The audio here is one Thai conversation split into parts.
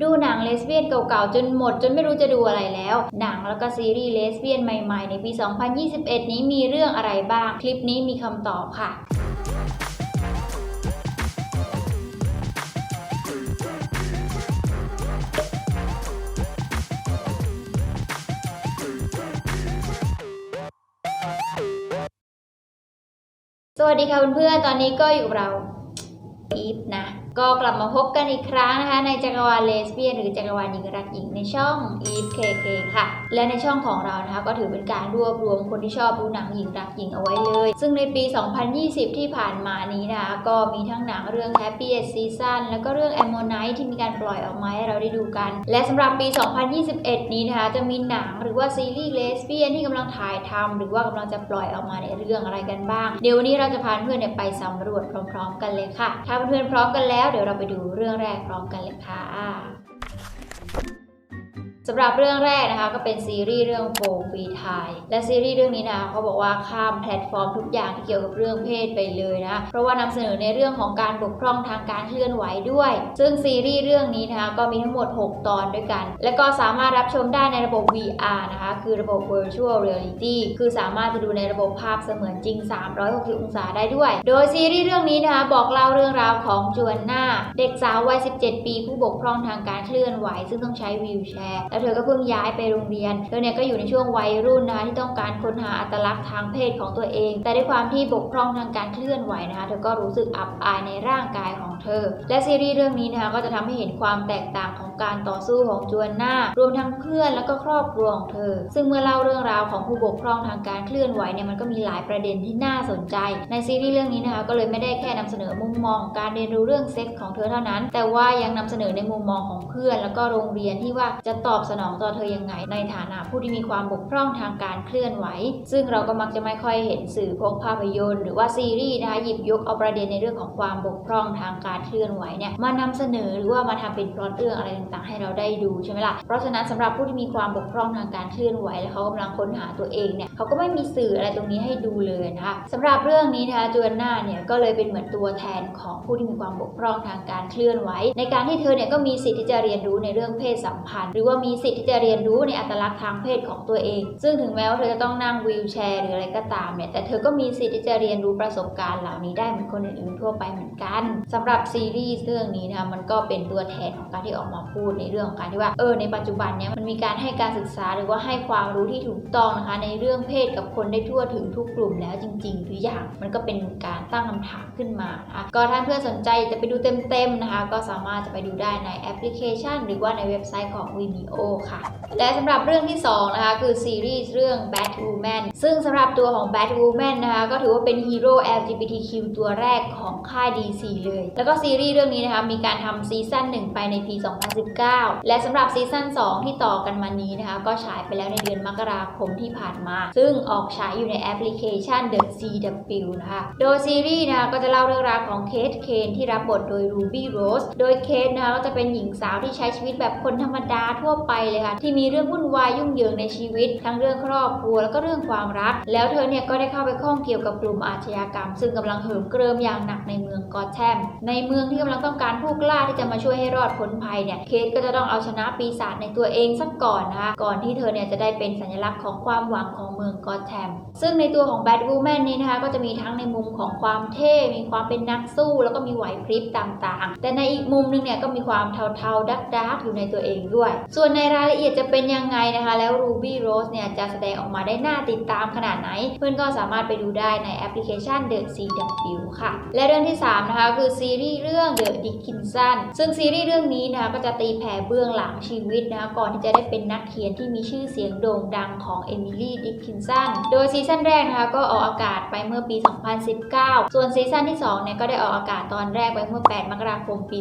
ดูหนังเลสเบี้ยนเก่าๆ จนหมดจนไม่รู้จะดูอะไรแล้ว หนังแล้วก็ซีรีส์เลสเบี้ยนใหม่ๆ ในปี 2021 นี้มีเรื่องอะไรบ้าง คลิปนี้มีคำตอบค่ะสวัสดีค่ะเพื่อนๆ ตอนนี้ก็อยู่เราอีฟนะ ก็กลับมาพบกันอีกครั้งนะคะ ในจักรวาลเลสเบี้ยนหรือจักรวาลหญิงรักหญิงในช่องอีฟเคเคค่ะ และในช่องของเรานะคะ ก็ถือเป็นการรวบรวมคนที่ชอบดูหนังหญิงรักหญิงเอาไว้เลย ซึ่งในปี 2020 ที่ผ่านมานี้นะคะ ก็มีทั้งหนังเรื่อง Happy Season แล้วก็เรื่อง Ammonite ที่มีการปล่อยออกมาให้เราได้ดูกัน และสำหรับปี 2021 นี้นะคะ จะมีหนังหรือว่าซีรีส์เลสเบี้ยนที่กำลังถ่ายทำหรือว่ากำลังจะปล่อยออกมาในเรื่องอะไรกันบ้าง เดี๋ยววันนี้เราจะพาเพื่อนไปสำรวจพร้อม ๆ กันเลยค่ะ ถ้าเพื่อนพร้อมกันแล้วแล้วเดี๋ยวเราไปดูเรื่องแรกพร้อมกันเลยค่ะ สำหรับเรื่องแรกนะคะก็เป็นซีรีส์เรื่องโฟฟีไทยและซีรีส์เรื่องนี้นะคะเขาบอกว่าข้ามแพลตฟอร์มทุกอย่างที่เกี่ยวกับเรื่องเพศไปเลยนะเพราะว่านำเสนอในเรื่องของการบกพร่องทางการเคลื่อนไหวด้วย ซึ่งซีรีส์เรื่องนี้นะคะก็มีทั้งหมด 6 ตอนด้วยกัน และก็สามารถรับชมได้ในระบบ VR นะคะคือระบบ Virtual Reality คือสามารถจะดูในระบบภาพเสมือนจริง 360 องศาได้ด้วย โดยซีรีส์เรื่องนี้นะคะบอกเล่าเรื่องราวของจวนหน้า เด็กสาววัย 17 ปี ผู้บกพร่องทางการเคลื่อนไหว ซึ่งต้องใช้วีลแชร์แล้วเธอก็เพิ่งย้ายไปโรงเรียน เธอเนี่ยก็อยู่ในช่วงวัยรุ่นนะคะที่ต้องการค้นหาอัตลักษณ์ทางเพศของตัวเอง แต่ด้วยความที่บกพร่องทางการเคลื่อนไหวนะคะเธอก็รู้สึกอับอายในร่างกายของเธอ และซีรีส์เรื่องนี้นะคะก็จะทำให้เห็นความแตกต่างของ การต่อสู้ของจวนหน้า รวมทั้งเพื่อนแล้วก็ครอบครัวของเธอ ซึ่งเมื่อเล่าเรื่องราวของผู้บกพร่องทางการเคลื่อนไหวเนี่ยมันก็มีหลายประเด็นที่น่าสนใจ ในซีรีส์เรื่องนี้นะคะก็เลยไม่ได้แค่นำเสนอมุมมองการเรียนรู้เรื่องเซ็กส์ของเธอเท่านั้น แต่ว่ายังนำเสนอในมุมมองของเพื่อน แล้วก็โรงเรียนที่ว่าจะตอบสนองต่อเธอยังไง ในฐานะผู้ที่มีความบกพร่องทางการเคลื่อนไหว ซึ่งเราก็มักจะไม่ค่อยเห็นสื่อพวกภาพยนตร์หรือว่าซีรีส์นะคะหยิบยกเอาประเด็นในเรื่องของความบกพร่องทางการเคลื่อนไหวเนี่ยมานำเสนอหรือว่ามาทำเป็นพล็อตเรื่องอะไรต่างๆ ให้เราได้ดูใช่ไหมล่ะ เพราะฉะนั้นสำหรับผู้ที่มีความบกพร่องทางการเคลื่อนไหว และเขากำลังค้นหาตัวเองเนี่ยเขาก็ไม่มีสื่ออะไรตรงนี้ให้ดูเลยนะคะสำหรับเรื่องนี้นะคะจวนหน้าเนี่ยก็เลยเป็นเหมือนตัวแทนของผู้ที่มีความบกพร่องทางการเคลื่อนไหว ในการที่เธอเนี่ยก็มีสิทธิ์ที่จะเรียนรู้ในเรื่องเพศสัมพันธ์ หรือว่ามีสิทธิ์ที่จะเรียนรู้ในอัตลักษณ์ทางเพศของตัวเอง ซึ่งถึงแม้ว่าเธอจะต้องนั่งวีลแชร์หรืออะไรก็ตามเนี่ยแต่เธอก็มีสิทธิ์ที่จะเรียนรู้ประสบการณ์เหล่านี้ได้เหมือนคนอื่นๆทั่วไปเหมือนกันสำหรับซีรีส์เรื่องนี้นะคะมันก็เป็นตัวแทนของการที่ออกมาพูดในเรื่องของการที่ว่าเออในปัจจุบันเนี้ยมันมีการให้การศึกษาหรือว่าให้ความรู้ที่ถูกต้องนะคะ ในเรื่องเพศกับคนได้ทั่วถึงทุกกลุ่มแล้วจริงๆหรืออย่างมันก็เป็นการตั้งคำถามขึ้นมานะคะก็ถ้าเพื่อนสนใจจะไปดูเต็มๆนะคะ ก็สามารถจะไปดูได้ในแอปพลิเคชัน หรือว่าในเว็บไซต์ของ Vimeo ค่ะ และสำหรับเรื่องที่2นะคะคือซีรีส์เรื่อง Batwoman ซึ่งสำหรับตัวของ Batwoman นะคะก็ถือว่าเป็นฮีโร่ LGBTQ ตัวแรกของค่าย DC เลย แล้วก็ซีรีส์เรื่องนี้นะคะมีการทำซีซั่น1 ไปในปี 2019 และสำหรับซีซั่น2 ที่ต่อกันมานี้นะคะก็ฉายไปแล้วในเดือนมกราคมที่ผ่านมา ซึ่งออกฉายอยู่ในแอปพลิเคชัน The CW นะคะโดยซีรีส์นะคะก็จะเล่าเรื่องราวของเคทเคนที่รับบทโดย Ruby Rose โดยเคทนะคะก็จะเป็นหญิงสาวที่ใช้ชีวิตแบบคนธรรมดาทั่วไปเลยค่ะที่มีีเรื่องวุ่นวายยุ่งเหยิงในชีวิต ทั้งเรื่องครอบครัวแล้วก็เรื่องความรัก แล้วเธอเนี่ยก็ได้เข้าไปข้องเกี่ยวกับกลุ่มอาชญากรรม ซึ่งกำลังเหิมเกริมอย่างหนักในเมืองกอแทมในเมืองที่กำลังต้องการผู้กล้าที่จะมาช่วยให้รอดพ้นภัยเนี่ยเคทก็จะต้องเอาชนะปีศาจในตัวเองสักก่อนนะคะก่อนที่เธอเนี่ยจะได้เป็นสัญลักษณ์ของความหวังของเมืองกอแทมซึ่งในตัวของแบทวูแมนนี้นะคะก็จะมีทั้งในมุมของความเท่มีความเป็นนักสู้ แล้วก็มีไหวพริบต่างๆ แต่ในอีกมุมนึงเนี่ยก็มีความเทาๆดักๆอยู่ในตัวเองด้วย ส่วนในรายละเอียดจะเป็นยังไงนะคะ แล้ว Ruby Rose เนี่ยจะแสดงออกมาได้น่าติดตามขนาดไหน เพื่อนก็สามารถไปดูได้ในแอปพลิเคชัน The CW ค่ะ และเรื่องที่ 3 นะคะ คือซีรีส์เรื่อง The Dickinson ซึ่งซีรีส์เรื่องนี้นะคะก็จะตีแผ่เบื้องหลังชีวิตนะคะก่อนที่จะได้เป็นนักเขียนที่มีชื่อเสียงโด่งดังของเอมิลี่ดิกคินสันโดยซีซั่นแรกนะคะก็ออกอากาศไปเมื่อปี 2019 ส่วนซีซั่นที่2เนี่ยก็ได้ออกอากาศตอนแรกไว้เมื่อ 8 มกราคมปี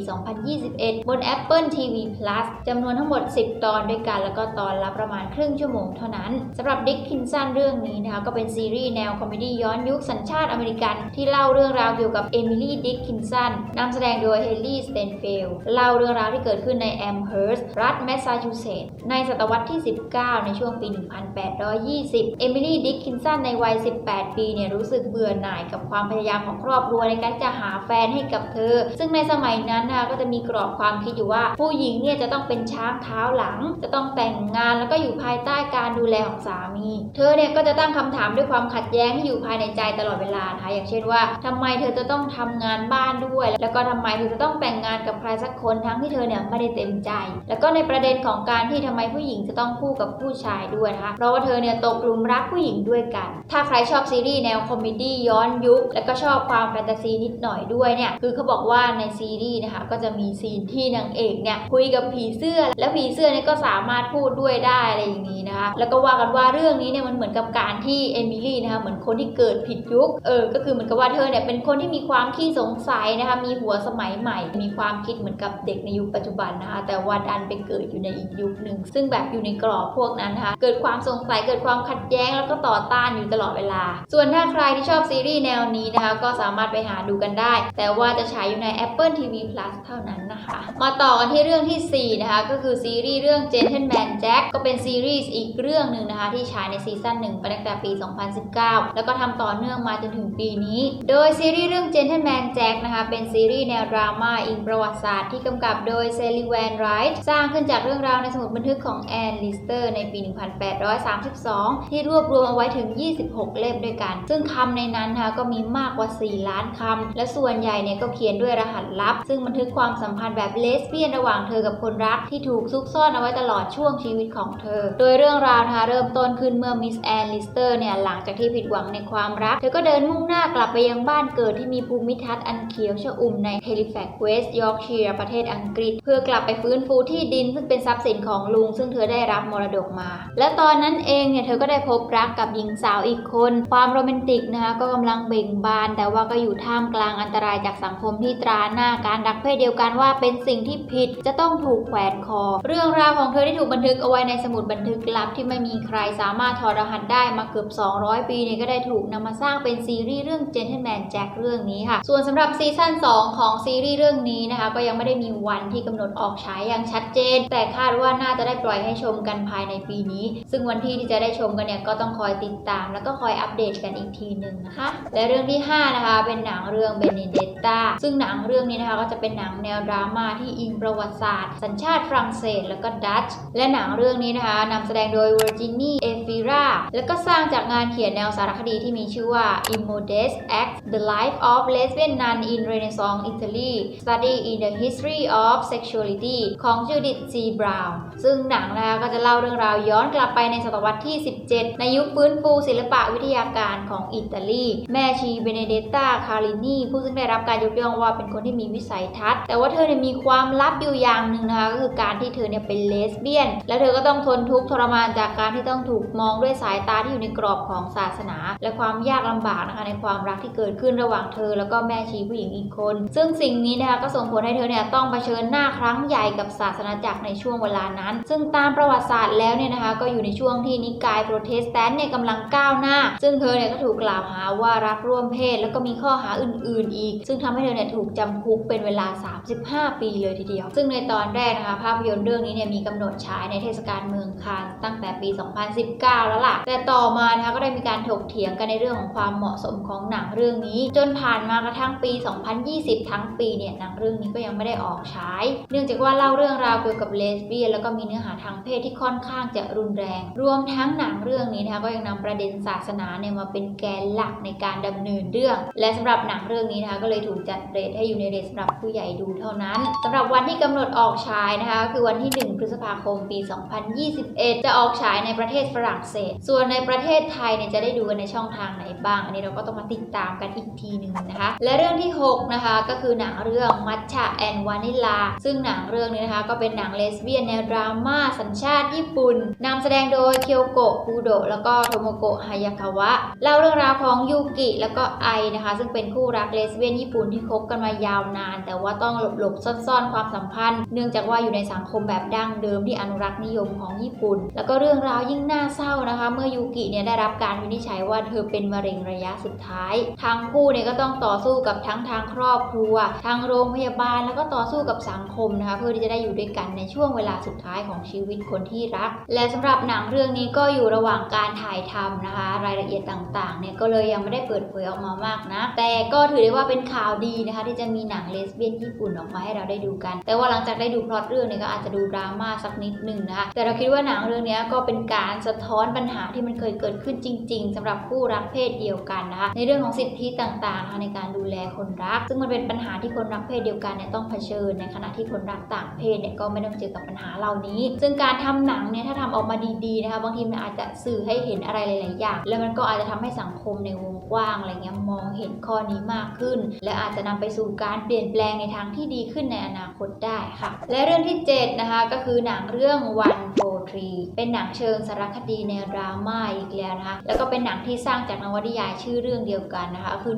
2021 บน Apple TV Plus จำนวนทั้งหมด 10 ตอนด้วยกันแล้วก็ตอนละประมาณครึ่งชั่วโมงเท่านั้นสำหรับดิกคินสันเรื่องนี้นะคะก็เป็นซีรีส์แนวคอมเมดี้ย้อนยุคสัญชาติอเมริกัน ที่เล่าเรื่องราวเกี่ยวกับเอมิลี่ดิกคินสันนำแสดงโดยเฮลลี่สเตนเฟลเล่าเรื่องราวที่เกิดขึ้นในแอมเฮิร์สรัฐแมสซาชูเซตส์ในศตวรรษที่ 19 ในช่วงปี 1820 เอมิลี่ดิกคินสันในวัย 18 ปีเนี่ยรู้สึกเบื่อหน่ายกับความพยายามของครอบครัวในการจะหาแฟนให้กับเธอ ซึ่งในสมัยนั้นนะคะก็จะมีกรอบความคิดอยู่ว่า ผู้หญิงเนี่ยจะต้องเป็นช้างเท้าหลังจะต้องแแต่งงานแล้วก็อยู่ภายใต้การดูแลของสามี เธอเนี่ยก็จะตั้งคำถามด้วยความขัดแย้งที่อยู่ภายในใจตลอดเวลานะคะอย่างเช่นว่าทำไมเธอจะต้องทำงานบ้านด้วย แล้วก็ทำไมเธอจะต้องแต่งงานกับใครสักคนทั้งที่เธอเนี่ยไม่ได้เต็มใจ แล้วก็ในประเด็นของการที่ทำไมผู้หญิงจะต้องคู่กับผู้ชายด้วยนะคะเพราะว่าเธอเนี่ยตกหลุมรักผู้หญิงด้วยกัน ถ้าใครชอบซีรีส์แนวคอมเมดี้ย้อนยุค แล้วก็ชอบความแฟนตาซีนิดหน่อยด้วยเนี่ยคือเขาบอกว่าในซีรีส์นะคะก็จะมีซีนที่นางเอกเนี่ยคุยกับผีเสื้อ แล้วผีเสื้อเนี่ยก็สามารถพูดด้วยได้อะไรอย่างนี้นะคะ แล้วก็ว่ากันว่าเรื่องนี้เนี่ยมันเหมือนกับการที่เอมิลี่นะคะเหมือนคนที่เกิดผิดยุค เออ ก็คือเหมือนกับว่าเธอเนี่ยเป็นคนที่มีความขี้สงสัยนะคะ มีหัวสมัยใหม่ มีความคิดเหมือนกับเด็กในยุคปัจจุบันนะคะ แต่ว่าดันไปเกิดอยู่ในอีกยุคหนึ่ง ซึ่งแบบอยู่ในกรอบพวกนั้นนะคะ เกิดความสงสัย เกิดความขัดแย้ง แล้วก็ต่อต้านอยู่ตลอดเวลา ส่วนถ้าใครที่ชอบซีรีส์แนวนี้นะคะ ก็สามารถไปหาดูกันได้ แต่ว่าจะฉายอยู่ใน Apple TV Plus เท่านั้นนะคะ มาต่อกันที่เรื่องที่ 4 นะคะ ก็คือซีรีส์เรื่อง Gentleman Jack ก็เป็นซีรีส์อีกเรื่องหนึ่งนะคะ ที่ฉายในซีซั่น1ไปตั้งแต่ปี 2019 แล้วก็ทำต่อเนื่องมาจนถึงปีนี้ โดยซีรีส์เรื่อง Gentleman Jack นะคะเป็นซีรีส์แนวดราม่าอิงประวัติศาสตร์ที่กำกับโดยเซลิแวนไรท์สร้างขึ้นจากเรื่องราวในสมุดบันทึกของแอนลิสเตอร์ในปี 1832 ที่รวบรวมเอาไว้ถึง 26 เล่มด้วยกัน ซึ่งคำในนั้นนะคะก็มีมากกว่า 4 ล้านคำ และส่วนใหญ่เนี่ยก็เขียนด้วยรหัสลับ ซึ่งบันทึกความสัมพันธ์แบบเลสเบี้ยนระหว่างเธอกับคนรักที่ถูกซุกซ่อนเอาไว้ตลอดช่วงชีวิตของเธอ โดยเรื่องราวนะคะเริ่มต้นขึ้นเมื่อมิสแอนลิสเตอร์เนี่ยหลังจากที่ผิดหวังในความรัก เธอก็เดินมุ่งหน้ากลับไปยังบ้านเกิดที่มีภูมิทัศน์อันเขียวชอุ่มในเฮลิแฟกเวสต์ยอร์กเชียร์ประเทศอังกฤษ เพื่อกลับไปฟื้นฟูที่ดินซึ่งเป็นทรัพย์สินของลุง ซึ่งเธอได้รับมรดกมา และตอนนั้นเองเนี่ยเธอก็ได้พบรักกับหญิงสาวอีกคน ความโรแมนติกนะคะก็กำลังเบ่งบาน แต่ว่าก็อยู่ท่ามกลางอันตรายจากสังคมที่ตราหน้าการรักเพศเดียวกันว่าเป็นสิ่งที่ผิดจะต้องถูกแขวนคอ เรื่องราวของเธอที่ถูกบันทึกเอาไว้ในสมุดบันทึกลับที่ไม่มีใครสามารถถอดรหัสได้มาเกือบ 200 ปีเนี่ยก็ได้ถูกนำมาสร้างเป็นซีรีส์เรื่อง Gentleman Jack เรื่องนี้ค่ะ ส่วนสำหรับซีซั่น2 ของซีรีส์เรื่องนี้นะคะ ก็ยังไม่ได้มีวันที่กำหนดออกฉายอย่างชัดเจน แต่คาดว่าน่าจะได้ปล่อยให้ชมกันภายในปีนี้ ซึ่งวันที่ที่จะได้ชมกันเนี่ยก็ต้องคอยติดตาม แล้วก็คอยอัปเดตกันอีกทีหนึ่งนะคะ และเรื่องที่ 5 นะคะ เป็นหนังเรื่อง Benedetta ซึ่งหนังเรื่องนี้นะคะก็จะเป็นหนังแนวดราม่าที่อิงประวัติศาสตร์ สัญชาติฝรั่งเศสแล้วก็ดัตช์และหนังเรื่องนี้นะคะนำแสดงโดย Virginie Efira แล้วก็สร้างจากงานเขียนแนวสารคดีที่มีชื่อว่า Immodest Act The Life of Lesbian Nun in Renaissance Italy Study in the History of Sexuality ของ Judith C. Brown ซึ่งหนังนะคะก็จะเล่าเรื่องราวย้อนกลับไปในศตวรรษที่ 17 ในยุคฟื้นฟูศิลปะวิทยาการของอิตาลี แม่ชีเบเนเดตตาคารินีผู้ซึ่งได้รับการยกย่องว่าเป็นคนที่มีวิสัยทัศน์ แต่ว่าเธอเนี่ยมีความลับอยู่อย่างหนึ่งนะคะก็คือการที่เธอเนี่ยเป็นเลสเบี้ยนและเธอก็ต้องทนทุกข์ทรมานจากการที่ต้องถูกมองด้วยสายตาที่อยู่ในกรอบของศาสนา และความยากลำบากนะคะในความรักที่เกิดขึ้นระหว่างเธอ แล้วก็แม่ชีผู้หญิงอีกคน ซึ่งสิ่งนี้นะคะก็ส่งผลให้เธอเนี่ยต้องเผชิญหน้าครั้งใหญ่กับศาสนาจักรในช่วงเวลานั้น ซึ่งตามประวัติศาสตร์แล้วเนี่ยนะคะก็อยู่ในช่วงที่นิกายโปรเตสแตนต์เนี่ยกำลังก้าวหน้า ซึ่งเธอเนี่ยก็ถูกกล่าวหาว่ารักร่วมเพศ แล้วก็มีข้อหาอื่น ๆ อีก ซึ่งทำให้เธอเนี่ยถูกจำคุกเป็นเวลา 35 ปีเลยทีเดียว ซึ่งในตอนแรกนะคะภาพยนตร์เรื่องนี้เนี่ยมีกำหนดฉายในเทศกาลเมืองคานส์ตั้งแต่ปี 2019 แล้วล่ะ แต่ต่อมานะคะก็ได้มีการถกเถียงกันในเรื่องของความเหมาะสมของหนังเรื่องนี้ จนผ่านมากระทั่งปี 2020 ทั้งปีเนี่ยหนังเรื่องนี้ก็ยังไม่ได้ออกฉาย เนื่องจากว่าเล่าเรื่องราวเกี่ยวกับเลสเบี้ยนแล้วก็มีเนื้อหาทางเพศที่ค่อนข้างจะรุนแรง รวมทั้งหนังเรื่องนี้นะคะก็ยังนำประเด็นศาสนาเนี่ยมาเป็นแกนหลักในการดำเนินเรื่อง และสำหรับหนังเรื่องนี้นะคะก็เลยถูกจัดเรทให้อยู่ในเรทสำหรับผู้ใหญ่ดูเท่านั้นสำหรับวันที่กำหนดออกฉายนะคะคือวันที่ 1 พฤษภาคมปี 2021 จะออกฉายในประเทศฝรั่งเศส ส่วนในประเทศไทยเนี่ยจะได้ดูกันในช่องทางไหนบ้าง อันนี้เราก็ต้องมาติดตามกันอีกทีหนึ่งนะคะ และเรื่องที่ 6 นะคะ ก็คือหนังเรื่องมัชชะแอนวานิลา ซึ่งหนังเรื่องนี้นะคะก็เป็นหนังเลสเบี้ยนแนวดราม่าสัญชาติญี่ปุ่นนำแสดงโดยเคียวโกะคูโดะแล้วก็โทโมโกะฮายาคาวะเล่าเรื่องราวของยูกิแล้วก็ไอนะคะ ซึ่งเป็นคู่รักเลสเบี้ยนญี่ปุ่นที่คบกันมายาวนาน แต่ว่าต้องหลบหลบๆซ่อนๆความสัมพันธ์ เนื่องจากว่าอยู่ในสังคมแบบดั้งเดิมที่อนุรักนิยมของญี่ปุ่น แล้วก็เรื่องราวยิ่งน่าเศร้านะคะ เมื่อยูกิเนี่ยได้รับการวินิจฉัยว่าเธอเป็นมะเร็งระยะสุดท้าย ทั้งคู่เนี่ยก็ต้องต่อสู้กับทั้งทางครอบครัว ทางโรงพยาบาล แล้วก็ต่อสู้กับสังคมนะคะ เพื่อที่จะได้อยู่ด้วยกันในช่วงเวลาสุดท้ายของชีวิตคนที่รัก และสำหรับหนังเรื่องนี้ก็อยู่ระหว่างการถ่ายทำนะคะ รายละเอียดต่างๆเนี่ยก็เลยยังไม่ได้เปิดเผยออกมามากนะ แต่ก็ถือได้ว่าเป็นข่าวดีนะคะ ที่จะมีหนังเลสเบี้ยนญี่ปุ่นออกมาให้เราได้ดูกัน แต่ว่าหลังจากได้ดูพล็อตเรื่องเนี่ยก็อาจจะดูดราม่าสักนิดหนึ่งนะคะแต่เราคิดว่าหนังเรื่องนี้ก็เป็นการสะท้อนปัญหาที่มันเคยเกิดขึ้นจริง ๆสำหรับคู่รักเพศเดียวกันนะคะในเรื่องของสิทธิต่างๆในการดูแลคนรัก ซึ่งมันเป็นปัญหาที่คนรักเพศเดียวกันเนี่ยต้องเผชิญในขณะที่คนรักต่างเพศเนี่ยก็ไม่ต้องเจอกับปัญหาเหล่านี้ ซึ่งการทำหนังเนี่ยถ้าทำออกมาดีๆนะคะบางทีมันอาจจะสื่อให้เห็นอะไรหลาย ๆ อย่าง แล้วมันก็อาจจะทำให้สังคมในวงกว้างอะไรเงี้ยมองเห็นข้อนี้มากขึ้น และอาจจะนำไปสู่การเปลี่ยนแปลงในทางที่ดีขึ้นในอนาคตได้ค่ะ และเรื่องที่ 7 นะคะก็คือหนังเรื่องวันโกนเป็นหนังเชิงสารคดีแนวดราม่าอีกแล้วนะคะแล้วก็เป็นหนังที่สร้างจากนวนิยายชื่อเรื่องเดียวกันนะคะคือ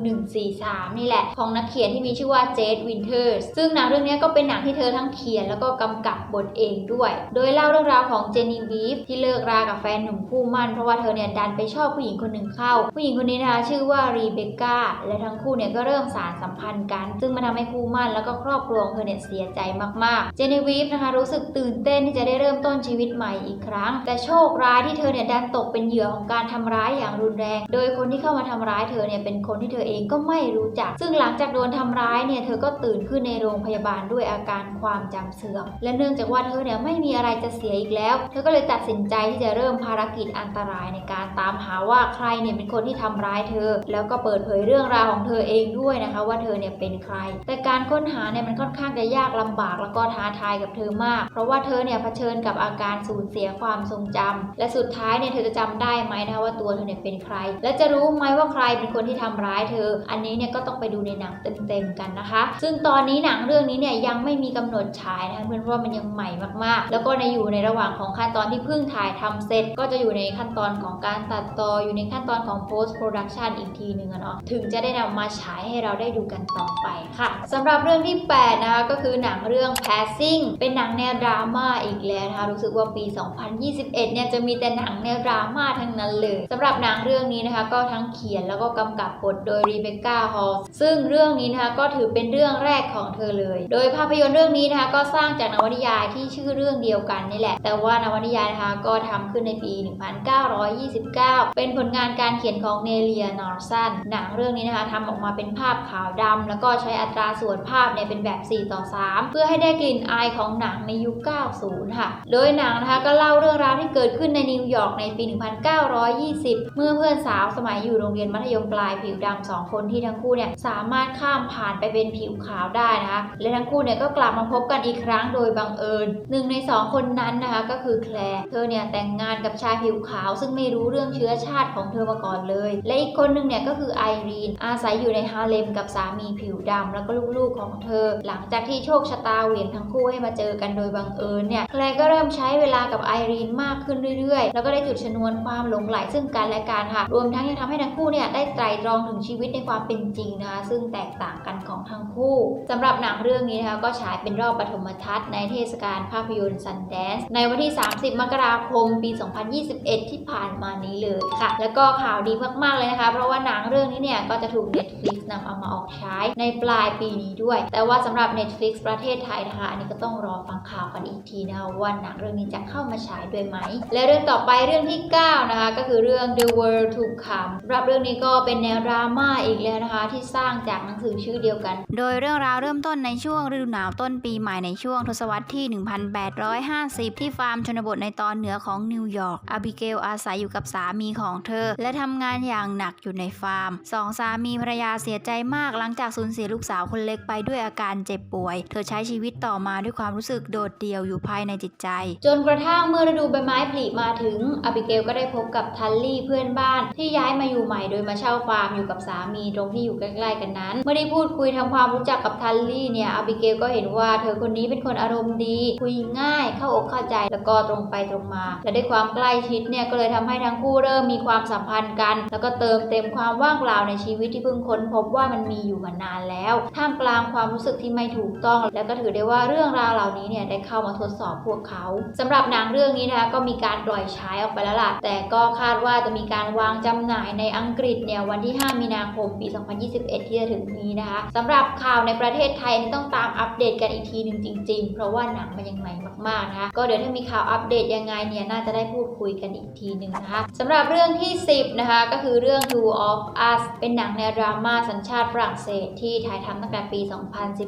143 นี่แหละของนักเขียนที่มีชื่อว่าเจดวินเทอร์สซึ่งหนังเรื่องนี้ก็เป็นหนังที่เธอทั้งเขียนแล้วก็กำกับบทเองด้วย โดยเล่าเรื่องราวของเจนนีวีฟที่เลิกรากับแฟนหนุ่มคู่มั่นเพราะว่าเธอเนี่ยดันไปชอบผู้หญิงคนหนึ่งเข้า ผู้หญิงคนนี้นะคะชื่อว่ารีเบคก้าและทั้งคู่เนี่ยก็เริ่มสารสัมพันธ์กัน ซึ่งมันทำให้คู่มั่นแล้วก็ครอบครัวของเธอเนี่ยเสียใจมากๆ เจนนีวีฟนะคะรู้สึกตื่นเต้นที่จะได้เริ่มต้นชีวิตใหม่อีกครั้ง แต่โชคร้ายที่เธอเนี่ยดันตกเป็นเหยื่อของการทำร้ายอย่างรุนแรง โดยคนที่เข้ามาทำร้ายเธอเนี่ยเป็นคนที่เธอเองก็ไม่รู้จัก ซึ่งหลังจากโดนทำร้ายเนี่ยเธอก็ตื่นขึ้นในโรงพยาบาลด้วยอาการความจำเสื่อม และเนื่องจากว่าเธอเนี่ยไม่มีอะไรจะเสียอีกแล้ว เธอก็เลยตัดสินใจที่จะเริ่มภารกิจอันตรายในการตามหาว่าใครเนี่ยเป็นคนที่ทำร้ายเธอ แล้วก็เปิดเผยเรื่องราวของเธอเองด้วยนะคะ ว่าเธอเนี่ยเป็นใคร แต่การค้นหาเนี่ยมันค่อนข้างจะยากลำบากแล้วก็ท้าทายกับเธอมาก เพราะว่าเธอเนี่ยเผชิญกับอาการสูญเสียความทรงจำและสุดท้ายเนี่ยเธอจะจำได้ไหมนะคะว่าตัวเธอเนี่ยเป็นใคร และจะรู้ไหมว่าใครเป็นคนที่ทำร้ายเธอ อันนี้เนี่ยก็ต้องไปดูในหนังเต็มๆกันนะคะ ซึ่งตอนนี้หนังเรื่องนี้เนี่ยยังไม่มีกำหนดฉายนะคะเพื่อนเพราะมันยังใหม่มากๆ แล้วก็ในอยู่ในระหว่างของขั้นตอนที่เพิ่งถ่ายทำเสร็จ ก็จะอยู่ในขั้นตอนของการตัดต่ออยู่ในขั้นตอนของ post production อีกทีหนึ่งเนาะถึงจะได้นำมาฉายให้เราได้ดูกันต่อไปค่ะสำหรับเรื่องที่8นะคะก็คือหนังเรื่อง passing เป็นหนังแนวดราม่าอีกแล้วนะคะรู้สึกว่าปี2021 เนี่ยจะมีแต่หนังแนวดราม่าทั้งนั้นเลยสำหรับหนังเรื่องนี้นะคะ ก็ทั้งเขียนแล้วก็กำกับบทโดยรีเบคก้าฮอลซึ่งเรื่องนี้นะคะก็ถือเป็นเรื่องแรกของเธอเลย โดยภาพยนตร์เรื่องนี้นะคะก็สร้างจากนวนิยายที่ชื่อเรื่องเดียวกันนี่แหละ แต่ว่านวนิยายนะคะก็ทำขึ้นในปี 1929 เป็นผลงานการเขียนของเนเลียนอร์สันหนังเรื่องนี้นะคะทำออกมาเป็นภาพขาวดำแล้วก็ใช้อัตราส่วนภาพเนี่ยเป็นแบบ 4 ต่อ 3 เพื่อให้ได้กลิ่นอายของหนังในยุค 90 ค่ะ โดยหนังนะคะก็เล่าเรื่องราวที่เกิดขึ้นในนิวยอร์กในปี 1920 เมื่อเพื่อนสาวสมัยอยู่โรงเรียนมัธยมปลายผิวดำสองคนที่ทั้งคู่เนี่ยสามารถข้ามผ่านไปเป็นผิวขาวได้นะคะ และทั้งคู่เนี่ยก็กลับมาพบกันอีกครั้งโดยบังเอิญหนึ่งในสองคนนั้นนะคะก็คือแคลร์เธอเนี่ยแต่งงานกับชายผิวขาว ซึ่งไม่รู้เรื่องเชื้อชาติของเธอมาก่อนเลย และอีกคนหนึงเนี่ยก็คือไอรีนอาศัยอยู่ในฮาเลมกับสามีผิวดำแล้วก็ลูกๆของเธอ หลังจากที่โชคชะตาเหวี่ยงทั้งคู่ให้มาเจอกันโดยบังเอิญเนี่ยแคลร์ก็เริ่มใช้เวลากับไอรีนมากขึ้นเรื่อยๆ แล้วก็ได้จุดชนวนความหลงไหลซึ่งกันและกันค่ะ รวมทั้งยังทำให้ทั้งคู่เนี่ยได้ไตรตรองถึงชีวิตในความเป็นจริงนะคะซึ่งแตกต่างกันของทั้งคู่สำหรับหนังเรื่องนี้นะคะก็ฉายเป็นรอบปฐมทัศน์ในเทศกาลภาพยนตร์ซันแดนซ์ในวันที่ 30 มกราคม ปี 2021 ที่ผ่านมานี้เลยค่ะ แล้วก็ข่าวดีมากๆเลยนะคะ เพราะว่าหนังเรื่องนี้เนี่ยก็จะถูก Netflix นำเอามาออกฉายในปลายปีนี้ด้วย แต่ว่าสำหรับ Netflix ประเทศไทยนะคะ อันนี้ก็ต้องรอฟังข่าวกันอีกทีนะคะว่าหนังเรื่องนี้จะเข้ามาฉายด้วยไหม และเรื่องต่อไปเรื่องที่ 9 นะคะ ก็คือเรื่อง The World to Come สำหรับเรื่องนี้ก็เป็นแนวดราม่าอีกแล้วนะคะ ที่สร้างจากหนังสือชื่อเดียวกัน โดยเรื่องราวเริ่มต้นในช่วงฤดูหนาวต้นปีใหม่ในช่วงทศวรรษที่ 1850 ที่ฟาร์มชนบทในตอนเหนือของนิวยอร์กอาบิเกลอาศัยอยู่กับสามีของเธอ และทำงานอย่างหนักอยู่ในฟาร์มสองสามีภรรยาเสียใจมากหลังจากสูญเสียลูกสาวคนเล็กไปด้วยอาการเจ็บป่วย เธอใช้ชีวิตต่อมาด้วยความรู้สึกโดดเดี่ยวอยู่ภายในจิตใจ จนกระทั่งเมื่อฤดูใบไม้ผลิมาถึงอบิเกลก็ได้พบกับทัลลี่เพื่อนบ้านที่ย้ายมาอยู่ใหม่โดยมาเช่าฟาร์มอยู่กับสามีตรงที่อยู่ใกล้ๆกันนั้น เมื่อได้พูดคุยทำความรู้จักกับทัลลี่เนี่ยอบิเกลก็เห็นว่าเธอคนนี้เป็นคนอารมณ์ดี คุยง่ายเข้าอกเข้าใจแล้วก็ตรงไปตรงมา และด้วยความใกล้ชิดเนี่ยก็เลยทำให้ทั้งคู่เริ่มมีความสัมพันธ์กัน แล้วก็เติมเต็มความว่างเปล่าในชีวิตที่เพิ่งค้นพบว่ามันมีอยู่มานานแล้ว ท่ามกลางความรู้สึกที่ไม่ถูกต้อง แล้วก็ถือได้ว่าเรื่องราวเหล่านี้เนี่ยได้เข้ามาทดสอบพวกเขาสำหรับหนังเรื่องนี้นะคะก็มีการปล่อยฉายออกไปแล้วล่ะ แต่ก็คาดว่าจะมีการวางจำหน่ายในอังกฤษเนี่ยวันที่ 5 มีนาคมปี 2021 ที่จะถึงนี้นะคะสำหรับข่าวในประเทศไทยนี่ต้องตามอัปเดตกันอีกทีหนึ่งจริง ๆ เพราะว่าหนังมันยังใหม่มากๆนะคะก็เดี๋ยวถ้ามีข่าวอัปเดตยังไงเนี่ยน่าจะได้พูดคุยกันอีกทีหนึ่งนะคะสำหรับเรื่องที่ 10 นะคะก็คือเรื่อง Two of Us เป็นหนังแนวดราม่าสัญชาติฝรั่งเศสที่ถ่ายทำตั้งแต่ปี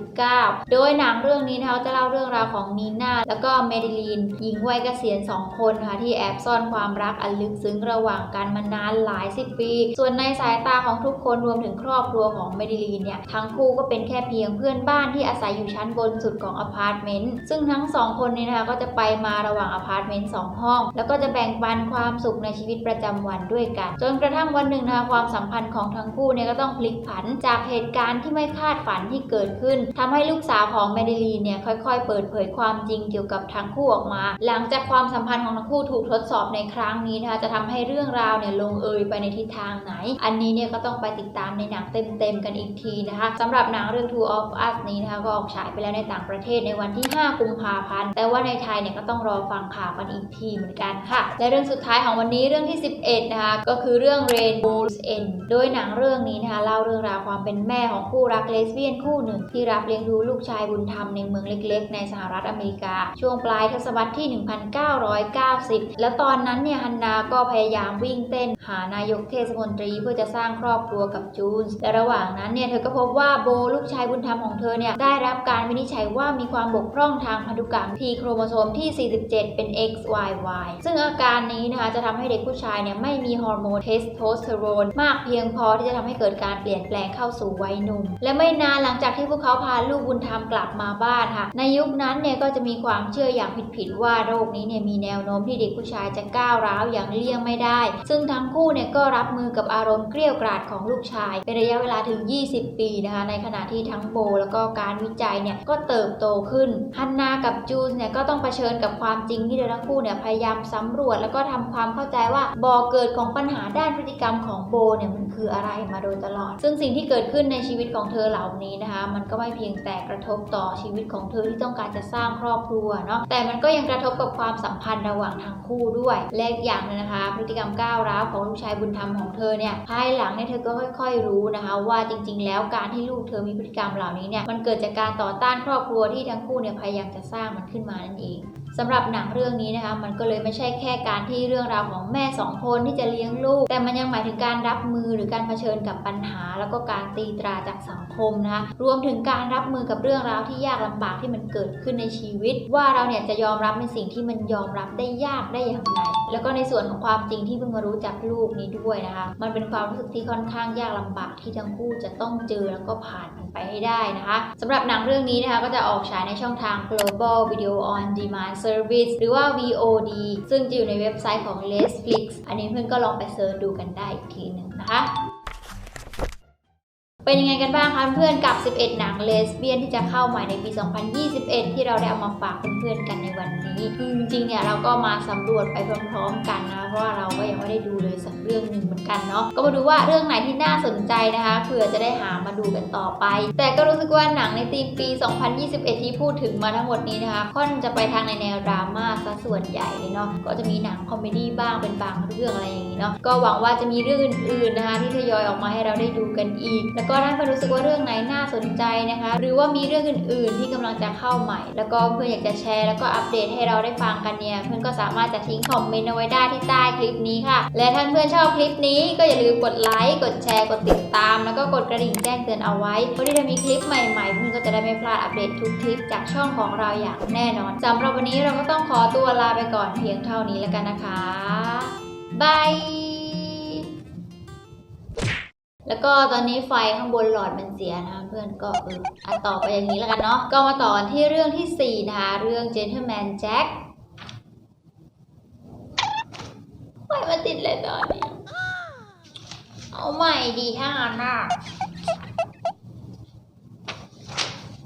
2019 โดยหนังเรื่องนี้นะคะจะเล่าเรื่องราวของนีน่าแล้วก็เมดิลีนหญิงวัยเกษียณสองคนนะคะที่แอบซ่อนความรักอันลึกซึ้งระหว่างกันมานานหลายสิบปี ส่วนในสายตาของทุกคนรวมถึงครอบครัวของเมดิลีนเนี่ยทั้งคู่ก็เป็นแค่เพียงเพื่อนบ้านที่อาศัยอยู่ชั้นบนสุดของอพาร์ตเมนต์ซึ่งทั้งสองคนนี้นะคะก็จะไปมาระหว่างอพาร์ตเมนต์สองห้อง แล้วก็จะแบ่งปันความสุขในชีวิตประจำวันด้วยกัน จนกระทั่งวันหนึ่งนะคะความสัมพันธ์ของทั้งคู่เนี่ยก็ต้องพลิกผันจากเหตุการณ์ที่ไม่คาดฝันที่เกิดขึ้นทำให้ลูกสาวของเมดิลีนเนี่ยค่อยๆ เปิดเผยความจริงเกี่ยวกับทั้งคู่ออกมา หลังจากความสัมพันธ์ของทั้งคู่ถูกทดสอบในครั้งนี้นะคะจะทำให้เรื่องราวเนี่ยลงเอยไปในทิศทางไหน อันนี้เนี่ยก็ต้องไปติดตามในหนังเต็มๆกันอีกทีนะคะสำหรับหนังเรื่อง Two of Us นี้นะคะก็ออกฉายไปแล้วในต่างประเทศในวันที่ 5 กุมภาพันธ์ แต่ว่าในไทยเนี่ยก็ต้องรอฟังข่าวกันอีกทีเหมือนกันค่ะ และเรื่องสุดท้ายของวันนี้เรื่องที่ 11 นะคะก็คือเรื่อง Rainbow's End โดยหนังเรื่องนี้นะคะเล่าเรื่องราวความเป็นแม่ของคู่รักเลสเบี้ยนคู่หนึ่ง ที่รับเลี้ยงดูลูกชายบุญธรรมในเมืองเล็ก ๆ ในสหรัฐอเมริกา ช่วงปลายทศวรรษที่1990 แล้วตอนนั้นเนี่ยฮันนาก็พยายามวิ่งเต้น หานายกเทศมนตรีเพื่อจะสร้างครอบครัวกับจูนส์และระหว่างนั้นเนี่ยเธอก็พบว่าโบลูกชายบุญธรรมของเธอเนี่ยได้รับการวินิจฉัยว่ามีความบกพร่องทางพันธุกรรมที่โครโมโซมที่ 47 เป็น XYY ซึ่งอาการนี้นะคะจะทำให้เด็กผู้ชายเนี่ยไม่มีฮอร์โมนเทสโทสเตอโรนมากเพียงพอที่จะทำให้เกิดการเปลี่ยนแปลงเข้าสู่วัยหนุ่ม และไม่นานหลังจากที่พวกเขาพาลูกบุญธรรมกลับมาบ้านค่ะ ในยุคนั้นเนี่ยก็จะมีความเชื่ออย่างผิดๆว่าโรคนี้เนี่ยมีแนวโน้มที่เด็กผู้ชายจะก้าวร้าวอย่างเลี่ยงไม่ได้ ซึ่งทั้งคู่เนี่ยก็รับมือกับอารมณ์เกรี้ยวกราดของลูกชาย เป็นระยะเวลาถึง 20 ปีนะคะ ในขณะที่ทั้งโบแล้วก็การวิจัยเนี่ยก็เติบโตขึ้น ฮันนากับจูนเนี่ยก็ต้องเผชิญกับความจริงที่เธอทั้งคู่เนี่ยพยายามสำรวจ แล้วก็ทำความเข้าใจว่าบ่อเกิดของปัญหาด้านพฤติกรรมของโบเนี่ยมันคืออะไรมาโดยตลอด ซึ่งสิ่งที่เกิดขึ้นในชีวิตของเธอเหล่านี้นะคะ มันก็ไม่เพียงแต่กระทบต่อชีวิตของเธอที่ต้องการจะสร้างครอบครัวเนาะแต่มันก็ยังกระทบกับความสัมพันธ์ระหว่างทั้งคู่ด้วย และอีกอย่างหนึงนะคะ พฤติกรรมก้าวร้าวของลูกชายบุญธรรมของเธอเนี่ยภายหลังเนี่ยเธอก็ค่อย ๆ รู้นะคะ ว่าจริง ๆ แล้วการที่ลูกเธอมีพฤติกรรมเหล่านี้เนี่ยมันเกิดจากการต่อต้านครอบครัวที่ทั้งคู่เนี่ยพยายามจะสร้างมันขึ้นมานั่นเอง สำหรับหนังเรื่องนี้นะคะมันก็เลยไม่ใช่แค่การที่เรื่องราวของแม่สองคนที่จะเลี้ยงลูก แต่มันยังหมายถึงการรับมือหรือการเผชิญกับปัญหา แล้วก็การตีตราจากสังคมนะคะรวมถึงการรับมือกับเรื่องราวที่ยากลำบากที่มันเกิดขึ้นในชีวิต ว่าเราเนี่ยจะยอมรับในสิ่งที่มันยอมรับได้ยากได้อย่างไรแล้วก็ในส่วนของความจริงที่เพิ่งมารู้จักลูกนี้ด้วยนะคะ มันเป็นความรู้สึกที่ค่อนข้างยากลำบากที่ทั้งคู่จะต้องเจอแล้วก็ผ่านมัน ไปให้ได้นะคะสำหรับหนังเรื่องนี้นะคะก็จะออกฉายในช่องทาง global video on demand service หรือว่า VOD ซึ่งจะอยู่ในเว็บไซต์ของ Netflix อันนี้เพื่อนก็ลองไปเซิร์ชดูกันได้อีกทีหนึ่งนะคะเป็นยังไงกันบ้างคะเพื่อนกับ 11 หนังเลสเบี้ยนที่จะเข้าใหม่ในปี 2021 ที่เราได้เอามาฝากเพื่อนๆกันในวันนี้คือจริงๆเนี่ยเราก็มาสำรวจไปพร้อมๆกันนะเพราะว่าเราก็ยังไม่ได้ดูเลยสักเรื่องหนึ่งเหมือนกันเนาะก็มาดูว่าเรื่องไหนที่น่าสนใจนะคะเผื่อจะได้หามาดูกันต่อไป แต่ก็รู้สึกว่าหนังในธีมปี 2021 ที่พูดถึงมาทั้งหมดนี้นะคะค่อนจะไปทางในแนวดราม่าซะส่วนใหญ่เลยเนาะก็จะมีหนังคอมเมดี้บ้างเป็นบางเรื่องอะไรอย่างนี้เนาะก็หวังว่าจะมีเรื่องอื่นๆนะคะที่ทยอยออกมาให้เราได้ดูกันอีก แล้วก็ถ้าเพื่อนรู้สึกว่าเรื่องไหนน่าสนใจนะคะ หรือว่ามีเรื่องอื่น ๆ ที่กำลังจะเข้าใหม่ แล้วก็เพื่อนอยากจะแชร์แล้วก็อัปเดตให้เราได้ฟังกันเนี่ยเพื่อนก็สามารถจะทิ้งคอมเมนต์เอาไว้ได้ที่ใต้คลิปนี้ค่ะ และถ้าเพื่อนชอบคลิปนี้ก็อย่าลืมกดไลค์ กดแชร์ กดติดตาม แล้วก็กดกระดิ่งแจ้งเตือนเอาไว้เพื่อที่จะมีคลิปใหม่ๆ เพื่อนก็จะได้ไม่พลาดอัปเดตทุกคลิปจากช่องของเราอย่างแน่นอนสำหรับวันนี้เราก็ต้องขอตัวลาไปก่อนเพียงเท่านี้แล้วกันนะคะบาย แล้วก็ตอนนี้ไฟข้างบนหลอดมันเสียนะคะเพื่อนก็เอออะต่อไปอย่างนี้แล้วกันเนาะก็มาต่อกันที่เรื่องที่ 4 นะคะ เรื่อง Gentleman Jack ไฟมันติดเลยตอนนี้ เอาใหม่ดีถ้างั้นน่ะ